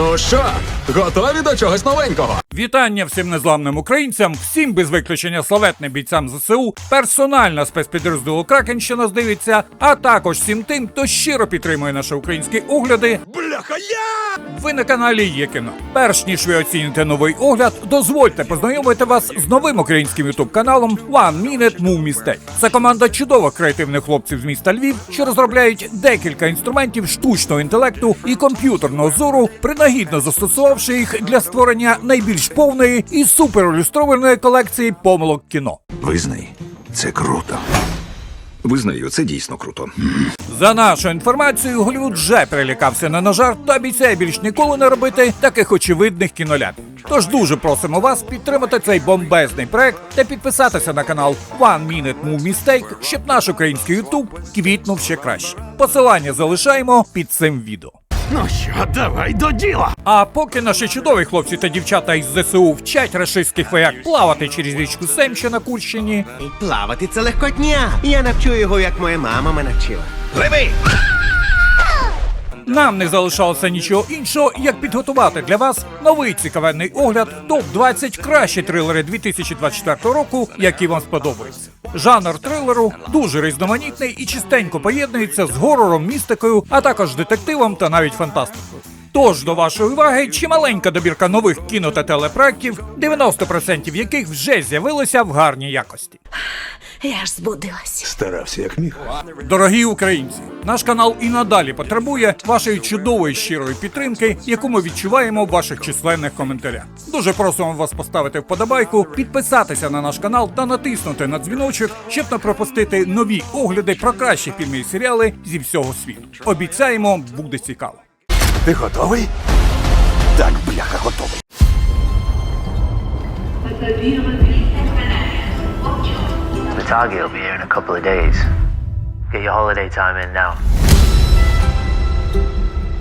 Ну що, готові до чогось новенького? Вітання всім незламним українцям, всім без виключення славетним бійцям ЗСУ, персонально спецпідрозділу Кракен, що нас дивиться, а також всім тим, хто щиро підтримує наші українські огляди. Бляха, я! Ви на каналі Є кіно. Перш ніж ви оціните новий огляд, дозвольте познайомити вас з новим українським ютуб каналом One Minute Movie Mistake. Це команда чудових креативних хлопців з міста Львів, що розробляють декілька інструментів штучного інтелекту і комп'ютерного зору, принагідно застосувавши їх для створення найбільш повної і суперілюстрованої колекції помилок кіно. Визнай, це круто. Визнаю, це дійсно круто. За нашу інформацією, Голлівуд вже перелякався на нажар та обіцяє більш ніколи не робити таких очевидних кіноляпів. Тож дуже просимо вас підтримати цей бомбезний проект та підписатися на канал One Minute Movie Mistake, щоб наш український Ютуб квітнув ще краще. Посилання залишаємо під цим відео. Ну що, давай до діла! А поки наші чудові хлопці та дівчата із ЗСУ вчать рашистських вояк плавати через річку Семча на Курщині, Плавати це легкотня. Я навчу його, як моя мама мене вчила. Пливи! Нам не залишалося нічого іншого, як підготувати для вас новий цікавенний огляд топ 20 кращі трилери 2024 року, які вам сподобаються. Жанр трилеру дуже різноманітний і частенько поєднується з горором, містикою, а також детективом та навіть фантастикою. Тож до вашої уваги чималенька добірка нових кіно та телепроектів, 90% яких вже з'явилися в гарній якості. Я ж збудилась. Старався як міг. Дорогі українці, наш канал і надалі потребує вашої чудової щирої підтримки, яку ми відчуваємо в ваших численних коментарях. Дуже просимо вас поставити вподобайку, підписатися на наш канал та натиснути на дзвіночок, щоб не пропустити нові огляди про кращі фільми і серіали зі всього світу. Обіцяємо, буде цікаво. Ти готовий? Так, бляха, готовий. Mitagi will be here in a couple of days. Get your holiday time in now.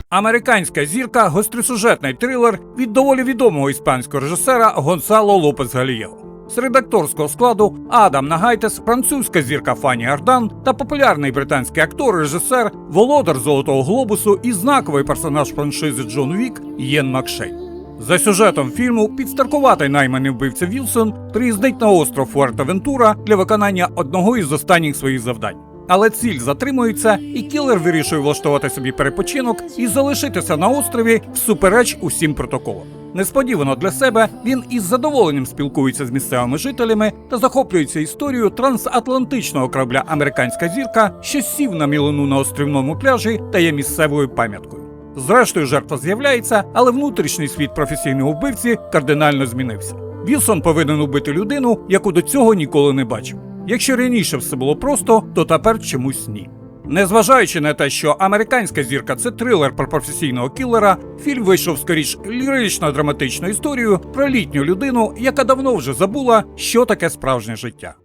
Американська зірка гостросюжетний трилер від доволі відомого іспанського режисера Гонсало Лопес Галієго. З редакторського складу Адам Нагайтес, французька зірка Фані Ардан та популярний британський актор, режисер, володар Золотого глобусу і знаковий персонаж франшизи Джон Вік Єн Макшей. За сюжетом фільму підстаркуватий найманий вбивця Вілсон приїздить на остров Фуертавентура для виконання одного із останніх своїх завдань. Але ціль затримується, і кілер вирішує влаштувати собі перепочинок і залишитися на острові всупереч усім протоколам. Несподівано для себе він із задоволенням спілкується з місцевими жителями та захоплюється історією трансатлантичного корабля Американська зірка, що сів на мілину на острівному пляжі та є місцевою пам'яткою. Зрештою, жертва з'являється, але внутрішній світ професійного вбивці кардинально змінився. Вілсон повинен убити людину, яку до цього ніколи не бачив. Якщо раніше все було просто, то тепер чомусь ні. Незважаючи на те, що американська зірка це трилер про професійного кілера, фільм вийшов скоріш лірично-драматичну історію про літню людину, яка давно вже забула, що таке справжнє життя.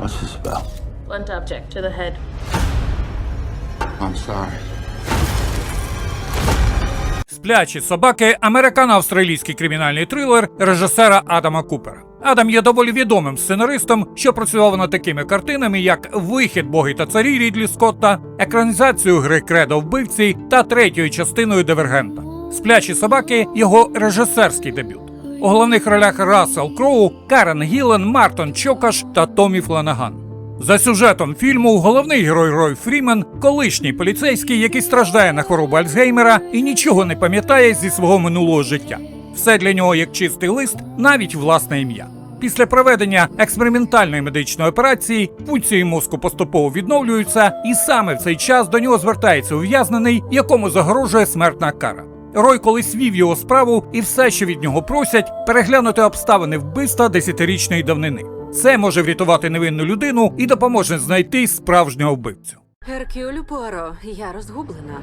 What's this about? Blunt object to the head. I'm sorry. Сплячі собаки американо-австралійський кримінальний трилер режисера Адама Купера. Адам є доволі відомим сценаристом, що працював над такими картинами, як Вихід боги та царі Рідлі Скотта, екранізацію гри Кредо вбивці та третьою частиною Дивергента. Сплячі собаки його режисерський дебют. У головних ролях Рассел Кроу, Карен Гілен, Мартон Чокаш та Томі Фланаган. За сюжетом фільму головний герой Рой Фрімен, колишній поліцейський, який страждає на хворобу Альцгеймера і нічого не пам'ятає зі свого минулого життя. Все для нього як чистий лист, навіть власне ім'я. Після проведення експериментальної медичної операції функції мозку поступово відновлюються, і саме в цей час до нього звертається ув'язнений, якому загрожує смертна кара. Рой колись вів його справу, і все, що від нього просять, переглянути обставини вбивства десятирічної давнини. Це може врятувати невинну людину і допоможе знайти справжнього вбивцю. Геркюлю Пуаро, я розгублена.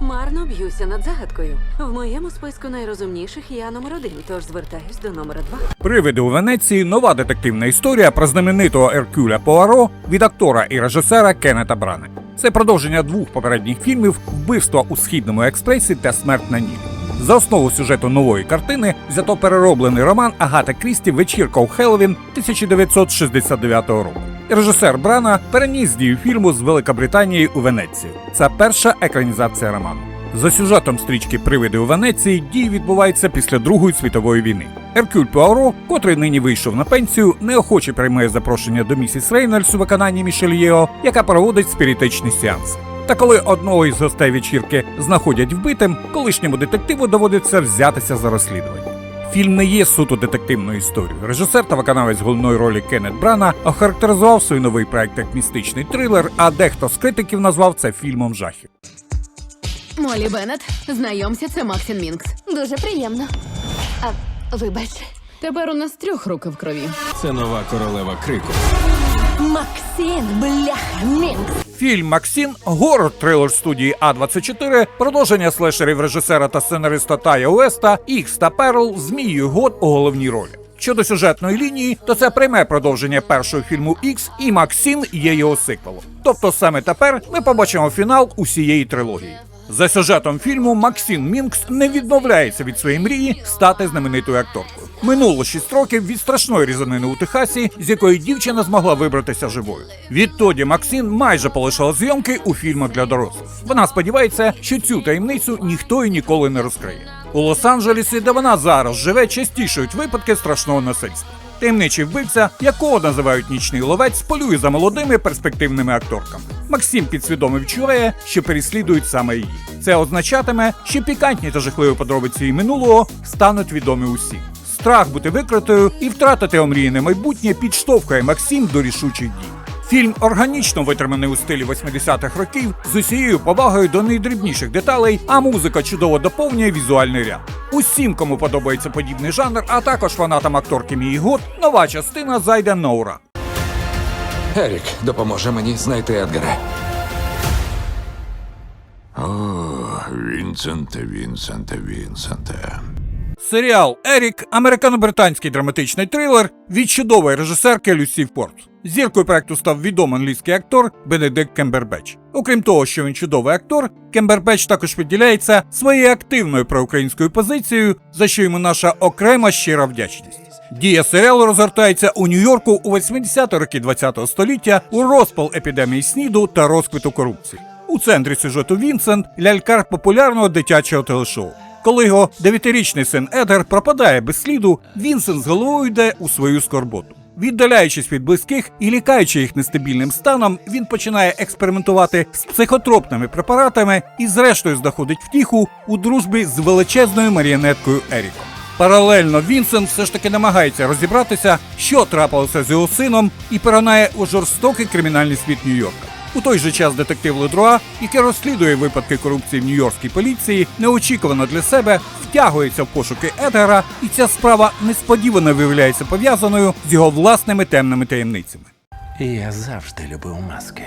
Марно б'юся над загадкою. В моєму списку найрозумніших я номер один, тож звертаюсь до номера два. Привиди у Венеції нова детективна історія про знаменитого Еркюля Пуаро від актора і режисера Кеннета Брана. Це продовження двох попередніх фільмів Вбивство у східному експресі та Смерть на Нілі. За основу сюжету нової картини взято перероблений роман Агата Крісті Вечірка у Хеллоуін 1969 року. Режисер Брана переніс дію фільму з Великобританії у Венецію. Це перша екранізація роману. За сюжетом стрічки Привиди у Венеції дії відбуваються після Другої світової війни. Еркюль Пуаро, котрий нині вийшов на пенсію, неохоче приймає запрошення до місіс Рейнольдс у виконанні Мішель Єо, яка проводить спіритичні сеанси. Та коли одного із гостей вечірки знаходять вбитим, колишньому детективу доводиться взятися за розслідування. Фільм не є суто детективною історією. Режисер та виконавець головної ролі Кеннет Брана охарактеризував свій новий проект як містичний трилер, а дехто з критиків назвав це фільмом жахів. Молі Беннет, знайомся, це Максин Мінкс. Дуже приємно. А, вибач. Тепер у нас трьох руки в крові. Це нова королева крику. Максим, бляха, Мінкс. Фільм Максін горор трилер студії А24, продовження слешерів режисера та сценариста Тая Уеста, Ікс та Перл з Мією Год у головній ролі. Щодо сюжетної лінії, то це пряме продовження першого фільму Ікс і Максін є його сиквелом. Тобто саме тепер ми побачимо фінал усієї трилогії. За сюжетом фільму Максін Мінкс не відмовляється від своєї мрії стати знаменитою акторкою. Минуло 6 років від страшної різанини у Техасі, з якої дівчина змогла вибратися живою. Відтоді Максін майже полишила зйомки у фільмах для дорослих. Вона сподівається, що цю таємницю ніхто і ніколи не розкриє. У Лос-Анджелесі, де вона зараз живе, частішають випадки страшного насильства. Таємничий вбивця, якого називають нічний ловець, полює за молодими перспективними акторками. Максим підсвідомо відчуває, що переслідують саме її. Це означатиме, що пікантні та жахливі подробиці її минулого стануть відомі усім. Страх бути викритою і втратити омріяне майбутнє підштовхує Максим до рішучих дій. Фільм органічно витриманий у стилі 80-х років з усією повагою до найдрібніших деталей, а музика чудово доповнює візуальний ряд. Усім, кому подобається подібний жанр, а також фанатам акторки Мії Гуд, нова частина зайде Ноура. Ерік допоможе мені знайти Едгара. О, Вінсенте, Вінсенте, Вінсенте. Серіал Ерік американо-британський драматичний трилер від чудової режисерки Люсі Форд. Зіркою проекту став відомий англійський актор Бенедикт Кембербеч. Окрім того, що він чудовий актор, Кембербеч також виділяється своєю активною проукраїнською позицією, за що йому наша окрема щира вдячність. Дія серіалу розгортається у Нью-Йорку у 80-ті роки ХХ століття у розпал епідемії сніду та розквіту корупції. У центрі сюжету Вінсент лялькар популярного дитячого телешоу. Коли його дев'ятирічний син Едгар пропадає без сліду, Вінсент з головою йде у свою скорботу. Віддаляючись від близьких і лікаючи їх нестабільним станом, він починає експериментувати з психотропними препаратами і, зрештою, знаходить втіху у дружбі з величезною маріонеткою Еріком. Паралельно Вінсент все ж таки намагається розібратися, що трапилося з його сином, і перегнає у жорстокий кримінальний світ Нью-Йорка. У той же час детектив Ледруа, який розслідує випадки корупції в нью-йоркській поліції, неочікувано для себе втягується в пошуки Едгара, і ця справа несподівано виявляється пов'язаною з його власними темними таємницями. Я завжди любив маски.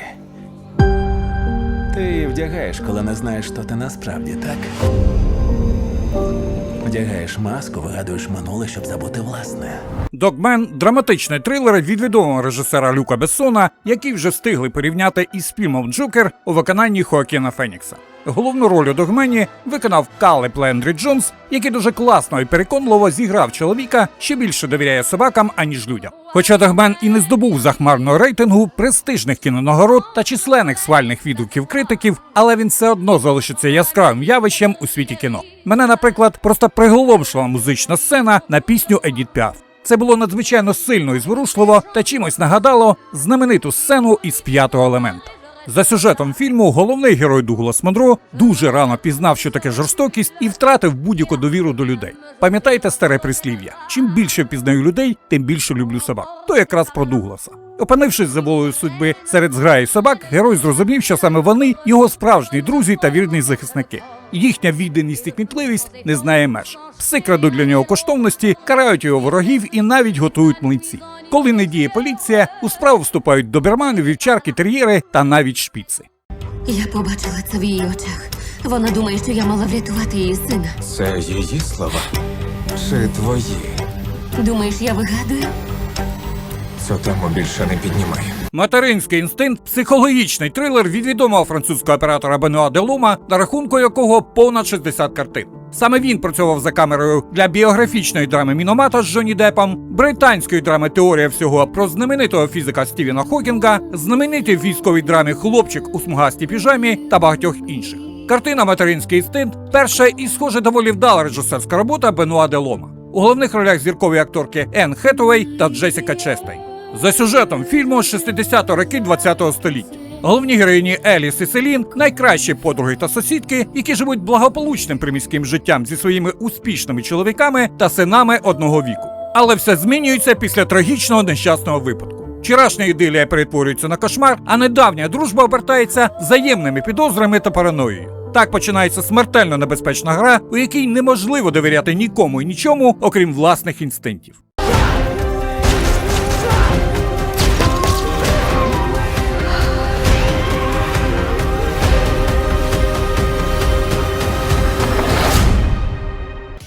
Ти вдягаєш, коли не знаєш, хто ти насправді, так? Вдягаєш маску, вигадуєш минуле, щоб забути власне. Догмен драматичний трилер від відомого режисера Люка Бессона, який вже встигли порівняти із фільмом Джокер у виконанні Хоакіна Фенікса. Головну роль у Догмені виконав Калеб Лендрі Джонс, який дуже класно і переконливо зіграв чоловіка, що більше довіряє собакам, аніж людям. Хоча Дагмен і не здобув захмарного рейтингу, престижних кінонагород та численних свальних відгуків критиків, але він все одно залишиться яскравим явищем у світі кіно. Мене, наприклад, просто приголомшила музична сцена на пісню Едіт Піаф. Це було надзвичайно сильно і зворушливо та чимось нагадало знамениту сцену із п'ятого елемента. За сюжетом фільму головний герой Дуглас Монро дуже рано пізнав, що таке жорстокість, і втратив будь-яку довіру до людей. Пам'ятайте старе прислів'я: чим більше впізнаю людей, тим більше люблю собак. То якраз про Дугласа. Опинившись за волею судьби серед зграї собак, герой зрозумів, що саме вони його справжні друзі та вірні захисники. Їхня відданість і кмітливість не знає меж. Пси крадуть для нього коштовності, карають його ворогів і навіть готують млинці. Коли не діє поліція, у справу вступають добермани, вівчарки, тер'єри та навіть шпіци. Я побачила це в її очах. Вона думає, що я мала врятувати її сина. Це її слова чи твої? Думаєш, я вигадую? Цю тему більше не піднімай. Материнський інстинкт психологічний трилер від відомого французького оператора Бенуа Делума, на рахунку якого понад 60 картин. Саме він працював за камерою для біографічної драми Міномата з Джонні Депом, британської драми Теорія всього про знаменитого фізика Стівена Хокінга, знаменитій військовій драмі Хлопчик у смугастій піжамі та багатьох інших. Картина Материнський інстинкт перша і, схоже, доволі вдала режисерська робота Бенуа де Лома. У головних ролях зіркові акторки Енн Хетуей та Джесіка Честей. За сюжетом фільму 60-ті роки 20-го століття. Головні героїні Еліс і Селін найкращі подруги та сусідки, які живуть благополучним приміським життям зі своїми успішними чоловіками та синами одного віку. Але все змінюється після трагічного нещасного випадку. Вчорашня ідилія перетворюється на кошмар, а недавня дружба обертається взаємними підозрами та параноєю. Так починається смертельно небезпечна гра, у якій неможливо довіряти нікому і нічому, окрім власних інстинктів.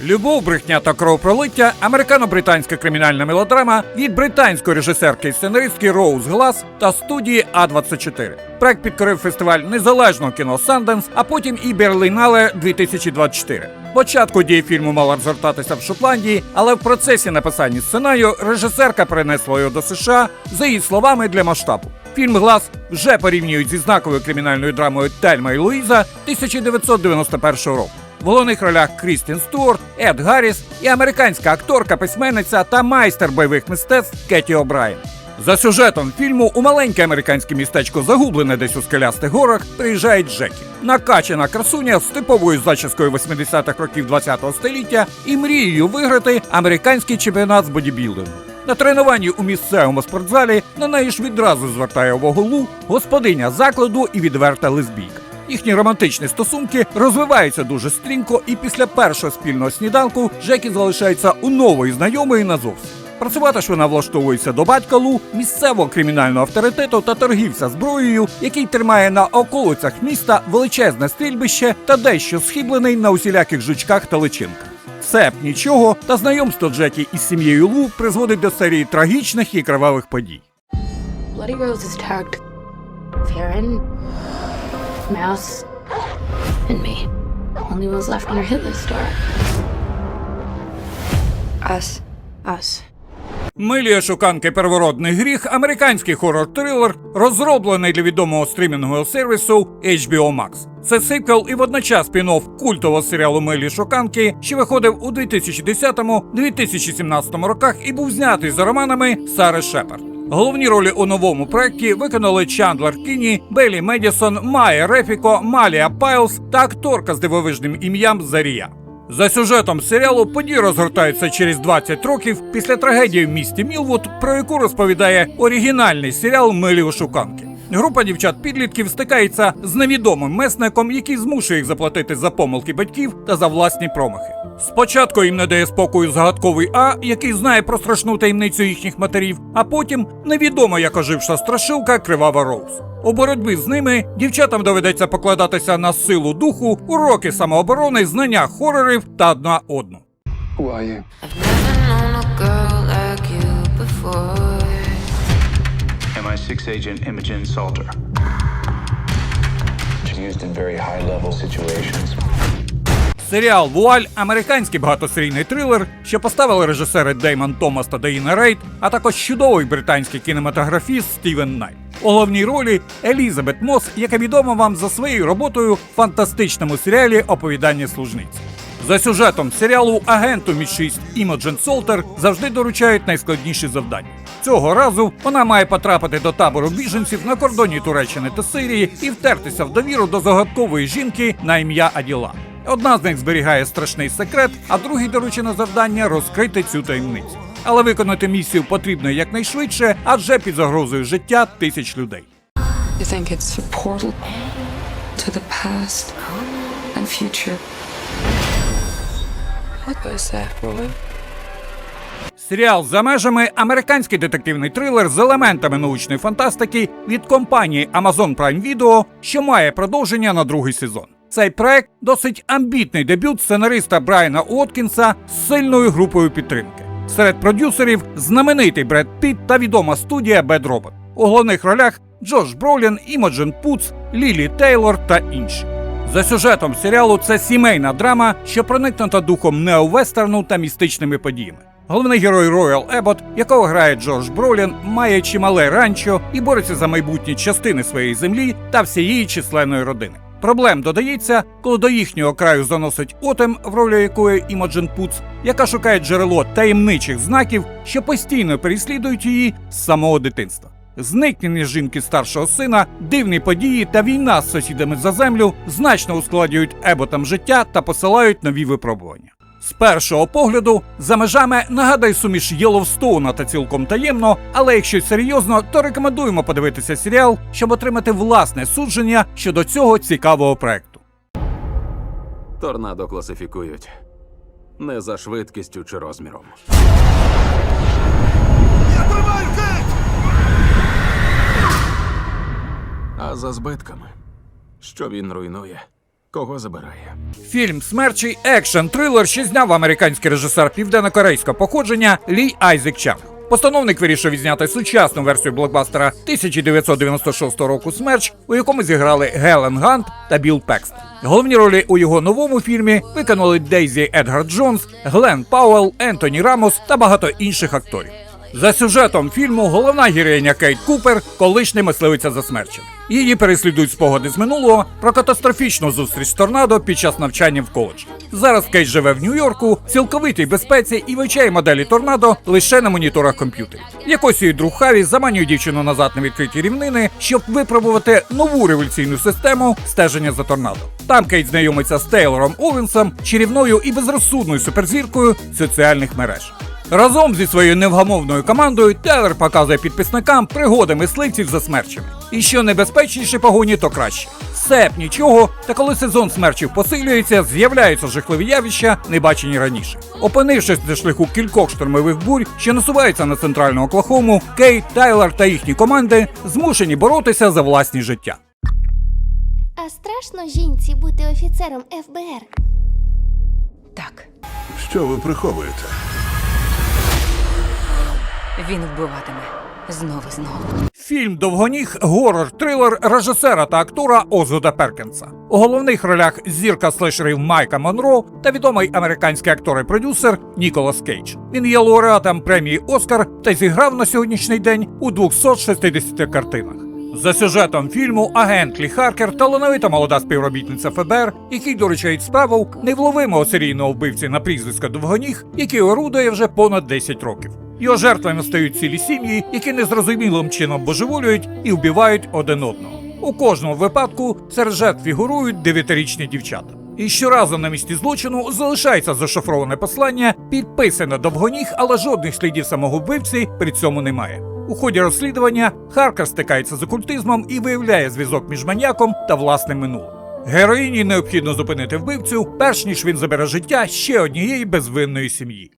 Любов, брехня та кровопролиття американо-британська кримінальна мелодрама від британської режисерки і сценаристки Роуз Глас та студії А24. Проект підкорив фестиваль незалежного кіно Санденс, а потім і Берлінале 2024. Початку дії фільму мала розгортатися в Шотландії, але в процесі написання сценарію режисерка перенесла його до США за її словами для масштабу. Фільм Глас вже порівнюють зі знаковою кримінальною драмою Тельма і Луїза 1991 року. В головних ролях Крістін Стюарт, Ед Гарріс і американська акторка, письменниця та майстер бойових мистецтв Кеті О'Брайен. За сюжетом фільму у маленьке американське містечко, загублене десь у скелястих горах, приїжджає Джекі. Накачана красуня з типовою зачіскою 80-х років 20-го століття і мрією виграти американський чемпіонат з бодібілдингу. На тренуванні у місцевому спортзалі на неї ж відразу звертає увагу Лу, господиня закладу і відверта лесбійка. Їхні романтичні стосунки розвиваються дуже стрімко, і після першого спільного сніданку Джекі залишається у нової знайомої назовсім. Працювати ж вона влаштовується до батька Лу, місцевого кримінального авторитету та торгівця зброєю, який тримає на околицях міста величезне стрільбище та дещо схиблений на усіляких жучках та личинках. Все б нічого, та знайомство Джекі із сім'єю Лу призводить до серії трагічних і кривавих подій. Bloody Rose is tagged. Farron, Mouse, and me. Only ones left on her hit us. Us. Милі шуканки первородний гріх американський хорор-трилер, розроблений для відомого стрімінгового сервісу HBO Max. Це сиквел і водночас спін-офф культового серіалу Милі Шуканки, що виходив у 2010-2017 роках і був знятий за романами Сари Шепард. Головні ролі у новому проєкті виконали Чандлер Кіні, Белі Медісон, Майя Рефіко, Малія Пайлс та акторка з дивовижним ім'ям Зарія. За сюжетом серіалу події розгортаються через 20 років після трагедії в місті Мілвуд, про яку розповідає оригінальний серіал Милі Ошуканки. Група дівчат-підлітків стикається з невідомим месником, який змушує їх заплатити за помилки батьків та за власні промахи. Спочатку їм не дає спокою загадковий А, який знає про страшну таємницю їхніх матерів, а потім невідомо як оживша страшилка Кривава Роуз. У боротьбі з ними дівчатам доведеться покладатися на силу духу, уроки самооборони, знання хорорів та одна одну. Who are you? MI6 agent Imogen Salter. Used in very high level situations. Серіал Вуаль американський багатосерійний трилер, що поставили режисери Деймон Томас та Деїна Рейд, а також чудовий британський кінематографіст Стівен Найт. У головній ролі Елізабет Мос, яка відома вам за своєю роботою в фантастичному серіалі Оповідання служниці. За сюжетом серіалу агенту Мі 6 Імоджен Солтер завжди доручають найскладніші завдання. Цього разу вона має потрапити до табору біженців на кордоні Туреччини та Сирії і втертися в довіру до загадкової жінки на ім'я Аділа. Одна з них зберігає страшний секрет, а другій доручено завдання розкрити цю таємницю. Але виконати місію потрібно якнайшвидше, адже під загрозою життя тисяч людей. You think it's a portal to the past and future? Серіал за межами американський детективний трилер з елементами научної фантастики від компанії Amazon Prime Video, що має продовження на другий сезон. Цей проект досить амбітний дебют сценариста Брайана Уоткінса з сильною групою підтримки. Серед продюсерів знаменитий Бред Піт та відома студія Bad Robot. У головних ролях Джош Бролін, Імоджен Пуц, Лілі Тейлор та інші. За сюжетом серіалу це сімейна драма, що проникнута духом неовестерну та містичними подіями. Головний герой Роял Ебот, якого грає Джордж Бролін, має чимале ранчо і бореться за майбутні частини своєї землі та всієї численної родини. Проблем додається, коли до їхнього краю заносить Отем, в ролі якої Імоджен Пуц, яка шукає джерело таємничих знаків, що постійно переслідують її з самого дитинства. Зникнення жінки старшого сина, дивні події та війна з сусідами за землю значно ускладнюють еботам життя та посилають нові випробування. З першого погляду, за межами нагадає суміш Єловстоуна та цілком таємно, але якщо серйозно, то рекомендуємо подивитися серіал, щоб отримати власне судження щодо цього цікавого проекту. Торнадо класифікують не за швидкістю чи розміром. А за збитками. Що він руйнує, кого забирає. Фільм Смерчий екшен трилер, що зняв американський режисер південно-корейського походження Лі Айзек Чанг. Постановник вирішив відзняти сучасну версію блокбастера 1996 року Смерч, у якому зіграли Гелен Гант та Білл Пекст. Головні ролі у його новому фільмі виконали Дейзі Едгар Джонс, Глен Пауелл, Ентоні Рамос та багато інших акторів. За сюжетом фільму головна героїня Кейт Купер колишня мисливиця за смерчем. Її переслідують спогади з минулого про катастрофічну зустріч з торнадо під час навчання в коледжі. Зараз Кейт живе в Нью-Йорку, цілковитій безпеці і вивчає моделі торнадо лише на моніторах комп'ютерів. Якось її друг Харі заманює дівчину назад на відкриті рівнини, щоб випробувати нову революційну систему стеження за торнадо. Там Кейт знайомиться з Тейлором Овенсом, чарівною і безрозсудною суперзіркою соціальних мереж. Разом зі своєю невгамовною командою Телер показує підписникам пригоди мисливців за смерчами. І що небезпечніше погоні, то краще. Все б нічого, та коли сезон смерчів посилюється, з'являються жахливі явища, не бачені раніше. Опинившись на шляху кількох штормових бурь, що насуваються на центральну Оклахому, Кейт, Тайлер та їхні команди змушені боротися за власні життя. А страшно жінці бути офіцером ФБР. Так, Що ви приховуєте? Він вбиватиме знову знову. Фільм Довгоніг горор-трилер режисера та актора Озуда Перкінса. У головних ролях зірка слешерів Майка Монро та відомий американський актор і продюсер Ніколас Кейдж. Він є лауреатом премії Оскар та зіграв на сьогоднішній день у 260 картинах. За сюжетом фільму агент Лі Харкер талановита молода співробітниця ФБР, який доручають справу невловимого серійного вбивці на прізвисько Довгоніг, який орудує вже понад 10 років. Його жертвами стають цілі сім'ї, які незрозумілим чином божеволюють і вбивають один одного. У кожному випадку серед жертв фігурують дев'ятирічні дівчата. І щоразу на місці злочину залишається зашифроване послання, підписане довгоніг, але жодних слідів самого вбивці при цьому немає. У ході розслідування Харкер стикається з окультизмом і виявляє зв'язок між маньяком та власним минулим. Героїні необхідно зупинити вбивцю, перш ніж він забере життя ще однієї безвинної сім'ї.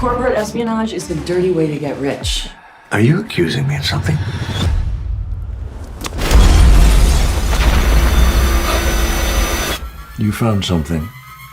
Corporate espionage is the dirty way to get rich. Are you accusing me of something? You found something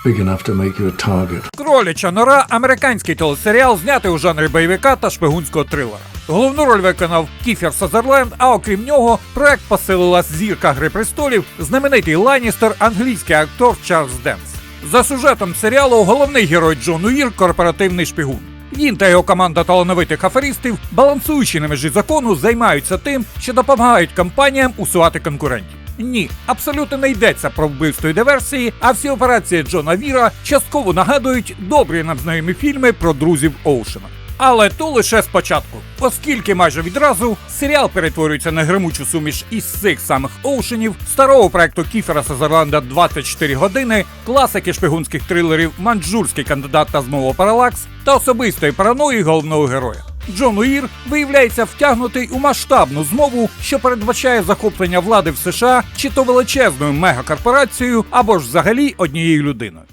big enough to make you a target. Кроляча нора американський телесеріал, знятий у жанрі бойовика та шпигунського трилера. Головну роль виконав Кіфер Сазерленд, а окрім нього, проект посилила зірка Гри престолів, знаменитий Ланністер, англійський актор Чарльз Денс. За сюжетом серіалу головний герой Джон Уір корпоративний шпигун. Він та його команда талановитих аферистів, балансуючи на межі закону, займаються тим, що допомагають компаніям усувати конкурентів. Ні, абсолютно не йдеться про вбивство і диверсії, а всі операції Джона Віра частково нагадують добрі нам знайомі фільми про друзів Оушена. Але то лише спочатку, оскільки майже відразу серіал перетворюється на гримучу суміш із цих самих оушенів, старого проекту Кіфера Сазерланда 24 години, класики шпигунських трилерів, манджурський кандидат та змова Паралакс та особистої параної головного героя. Джон Уір виявляється втягнутий у масштабну змову, що передбачає захоплення влади в США чи то величезною мегакорпорацією, або ж взагалі однією людиною.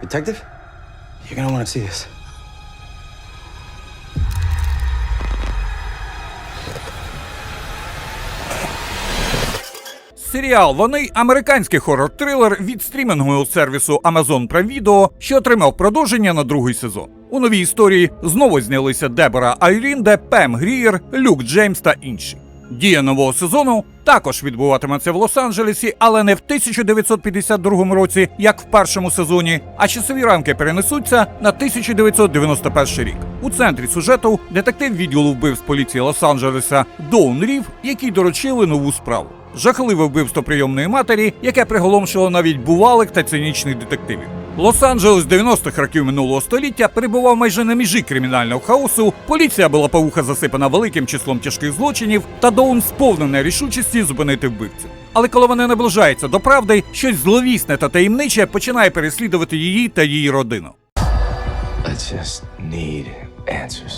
Detective? You're gonna want see this. Серіал Вони американський хорор-трилер від стрімінгового сервісу Amazon Prime Video, що отримав продовження на другий сезон. У новій історії знову знялися Дебора Айрінде, Пем Грієр, Люк Джеймс та інші. Дія нового сезону також відбуватиметься в Лос-Анджелесі, але не в 1952 році, як в першому сезоні, а часові рамки перенесуться на 1991 рік. У центрі сюжету детектив відділу вбивств поліції Лос-Анджелеса Доун Рів, який доручили нову справу. Жахливе вбивство прийомної матері, яке приголомшило навіть бувалих та цинічних детективів. Лос-Анджелес 90-х років минулого століття перебував майже на межі кримінального хаосу. Поліція була павуха засипана великим числом тяжких злочинів, та Доун сповнений рішучості зупинити вбивцю. Але коли вона наближається до правди, щось зловісне та таємниче починає переслідувати її та її родину. I just need answers.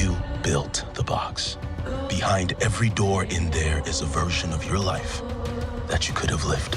You built the box. Behind every door in there is a version of your life that you could have lived.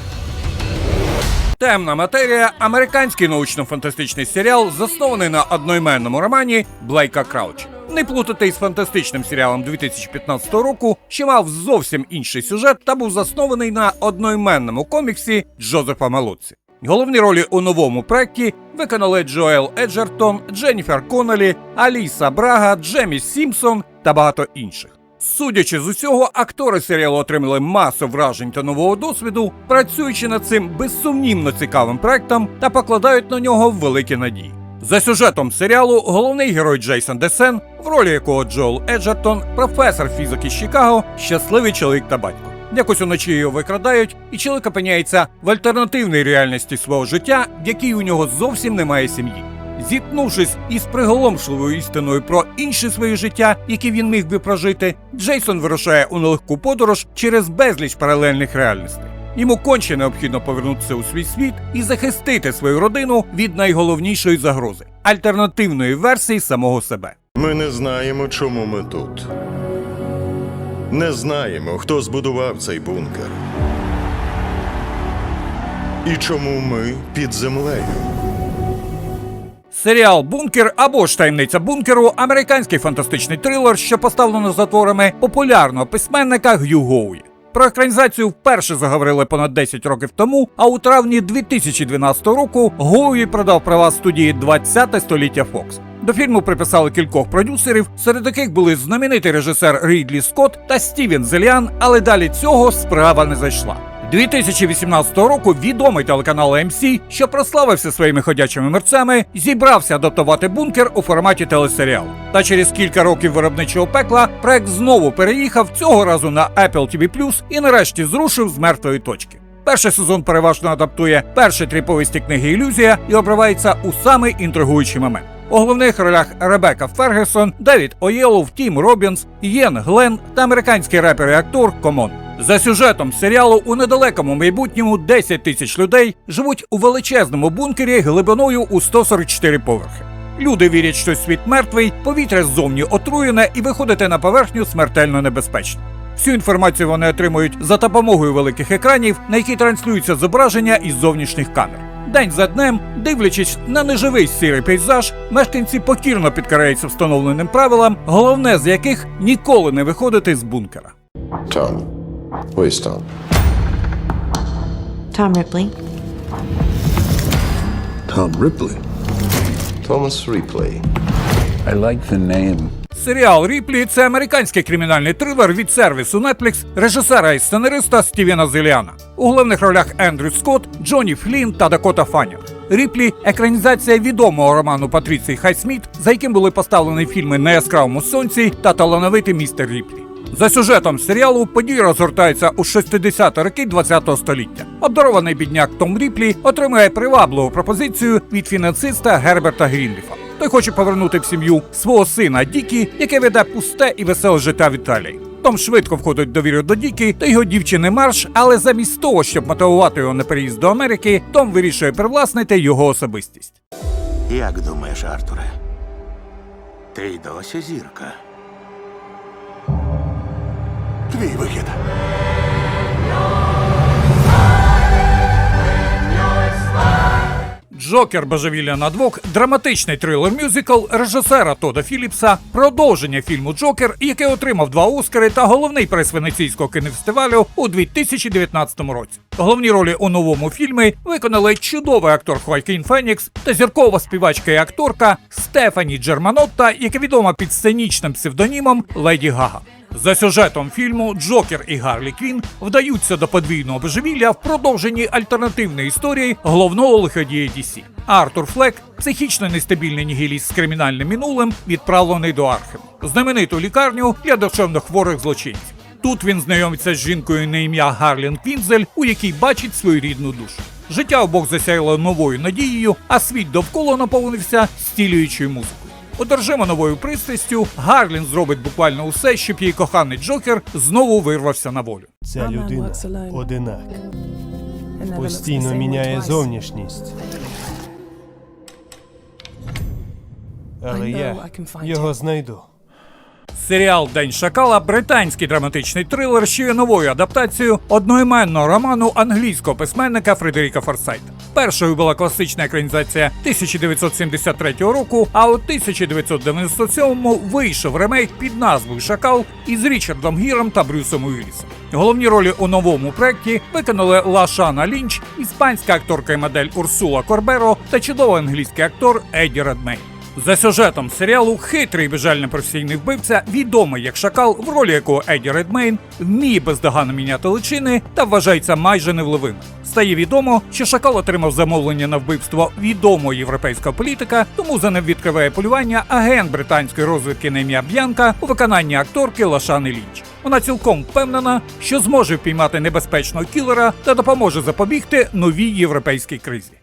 Темна матерія американський научно-фантастичний серіал, заснований на одноіменному романі Блейка Крауча. Не плутати із фантастичним серіалом 2015 року, що мав зовсім інший сюжет та був заснований на одноіменному коміксі Джозефа Малоці. Головні ролі у новому проєкті виконали Джоел Еджертон, Дженніфер Коннелі, Аліса Брага, Джемі Сімпсон та багато інших. Судячи з усього, актори серіалу отримали масу вражень та нового досвіду, працюючи над цим безсумнівно цікавим проектом та покладають на нього великі надії. За сюжетом серіалу головний герой Джейсон Десен, в ролі якого Джоел Еджертон, професор фізики з Чикаго, щасливий чоловік та батько. Якось уночі його викрадають, і чоловік опиняється в альтернативній реальності свого життя, в якій у нього зовсім немає сім'ї. Зіткнувшись із приголомшливою істиною про інше своє життя, яке він міг би прожити, Джейсон вирушає у нелегку подорож через безліч паралельних реальностей. Йому конче необхідно повернутися у свій світ і захистити свою родину від найголовнішої загрози альтернативної версії самого себе. Ми не знаємо, чому ми тут. Не знаємо, хто збудував цей бункер. І чому ми під землею. Серіал Бункер або ж бункеру американський фантастичний трилер, що поставлено за творами популярного письменника Г'ю Гоуї. Про екранізацію вперше заговорили понад 10 років тому, а у травні 2012 року Гоуї продав права студії 20 століття Фокс. До фільму приписали кількох продюсерів, серед яких були знаменитий режисер Рідлі Скотт та Стівен Зеліан, але далі цього справа не зайшла. 2018 року відомий телеканал AMC, що прославився своїми ходячими мерцями, зібрався адаптувати бункер у форматі телесеріалу. Та через кілька років виробничого пекла проект знову переїхав цього разу на Apple TV+, і нарешті зрушив з мертвої точки. Перший сезон переважно адаптує перші три повісті книги Ілюзія і обривається у самий інтригуючий момент. У головних ролях Ребекка Фергюсон, Девід Оєлов, Тім Робінс, Єн Глен та американський репер і актор Комон. За сюжетом серіалу у недалекому майбутньому 10 тисяч людей живуть у величезному бункері глибиною у 144 поверхи. Люди вірять, що світ мертвий, повітря ззовні отруєне і виходити на поверхню смертельно небезпечно. Всю інформацію вони отримують за допомогою великих екранів, на які транслюються зображення із зовнішніх камер. День за днем, дивлячись на неживий сірий пейзаж, мешканці покірно підкараються встановленим правилам, головне з яких ніколи не виходити з бункера. Where's Tom? Tom Ripley. Tom Ripley. Thomas Ripley. I like the name. Серіал Ріплі це американський кримінальний трилер від сервісу Netflix, режисера і сценариста Стівена Зеліана. У головних ролях Ендрю Скотт, Джонні Флін та Дакота Фаннінг. Ріплі екранізація відомого роману Патріції Хайсміт, за яким були поставлені фільми На яскравому сонці та талановитий містер Ріплі. За сюжетом серіалу події розгортаються у 60-ті роки ХХ століття. Обдарований бідняк Том Ріплі отримує привабливу пропозицію від фінансиста Герберта Грінліфа. Той хоче повернути в сім'ю свого сина Дікі, яке веде пусте і веселе життя в Італії. Том швидко входить довіру до Дікі та його дівчини Марш, але замість того, щоб мотивувати його на переїзд до Америки, Том вирішує привласнити його особистість. Як думаєш, Артуре? Ти й досі зірка. Твій вихід. Джокер Божевілля на двох драматичний трилер-мюзикл режисера Тода Філіпса, продовження фільму Джокер, який отримав два Оскари та головний приз Венеційського кінофестивалю у 2019 році. Головні ролі у новому фільмі виконали чудовий актор Хоакін Фенікс та зіркова співачка і акторка Стефані Джерманотта, яка відома під сценічним псевдонімом Леді Гага. За сюжетом фільму Джокер і Гарлі Квін вдаються до подвійного божевілля в продовженні альтернативної історії головного лиходія DC. Артур Флек, психічно нестабільний нігіліст з кримінальним минулим, відправлений до Архему, знамениту лікарню для душевнохворих злочинців. Тут він знайомиться з жінкою на ім'я Гарлін Квінзель, у якій бачить свою рідну душу. Життя обох засяяло новою надією, а світ довкола наповнився стілюючою музикою. Одержима новою пристрастю, Гарлін зробить буквально усе, щоб її коханий Джокер знову вирвався на волю. Ця людина одинак. Постійно міняє зовнішність. Але я його знайду. Серіал День Шакала британський драматичний трилер, що є новою адаптацією одноіменного роману англійського письменника Фредеріка Форсайта. Першою була класична екранізація 1973 року, а у 1997-му вийшов ремейк під назвою Шакал із Річардом Гіром та Брюсом Уіллісом. Головні ролі у новому проєкті виконали Лашана Лінч, іспанська акторка і модель Урсула Корберо та чудовий англійський актор Еді Редмейн. За сюжетом серіалу хитрий і безжальний професійний вбивця, відомий як шакал, в ролі якого Еді Редмейн вміє бездоганно міняти личини та вважається майже невловим. Стає відомо, що шакал отримав замовлення на вбивство відомого європейського політика, тому за ним відкриває полювання агент британської розвідки на ім'я Б'янка у виконанні акторки Лашани Лінч. Вона цілком впевнена, що зможе впіймати небезпечного кілера та допоможе запобігти новій європейській кризі.